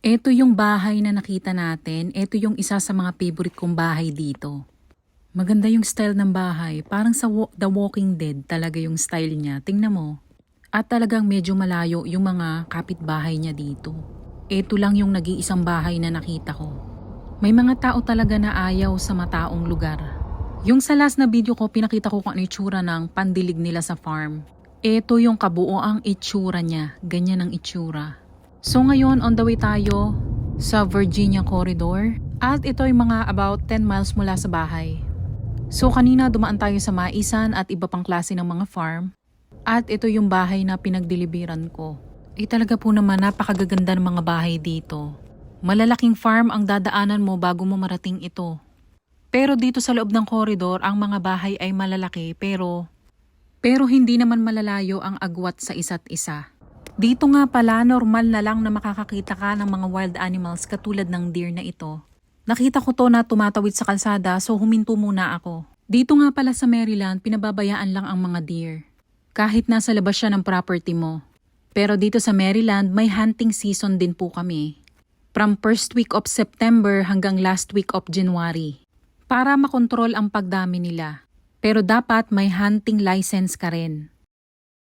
Ito yung bahay na nakita natin. Ito yung isa sa mga favorite kong bahay dito. Maganda yung style ng bahay. Parang sa The Walking Dead talaga yung style niya. Tingnan mo. At talagang medyo malayo yung mga kapitbahay niya dito. Ito lang yung nag-iisang bahay na nakita ko. May mga tao talaga na ayaw sa mataong lugar. Yung sa last na video ko, pinakita ko kung ano itsura ng pandilig nila sa farm. Ito yung kabuoang itsura niya. Ganyan ang itsura. So ngayon, on the way tayo sa Virginia Corridor. At ito yung mga about 10 miles mula sa bahay. So kanina dumaan tayo sa maisan at iba pang klase ng mga farm. At ito yung bahay na pinagdeliveran ko. Eh talaga po naman napakagaganda ng mga bahay dito. Malalaking farm ang dadaanan mo bago mo marating ito. Pero dito sa loob ng koridor, ang mga bahay ay malalaki pero pero hindi naman malalayo ang agwat sa isa't isa. Dito nga pala normal na lang na makakakita ka ng mga wild animals katulad ng deer na ito. Nakita ko to na tumatawid sa kalsada so huminto muna ako. Dito nga pala sa Maryland, pinababayaan lang ang mga deer. Kahit nasa labas siya ng property mo. Pero dito sa Maryland, may hunting season din po kami. From first week of September hanggang last week of January. Para makontrol ang pagdami nila. Pero dapat may hunting license ka rin.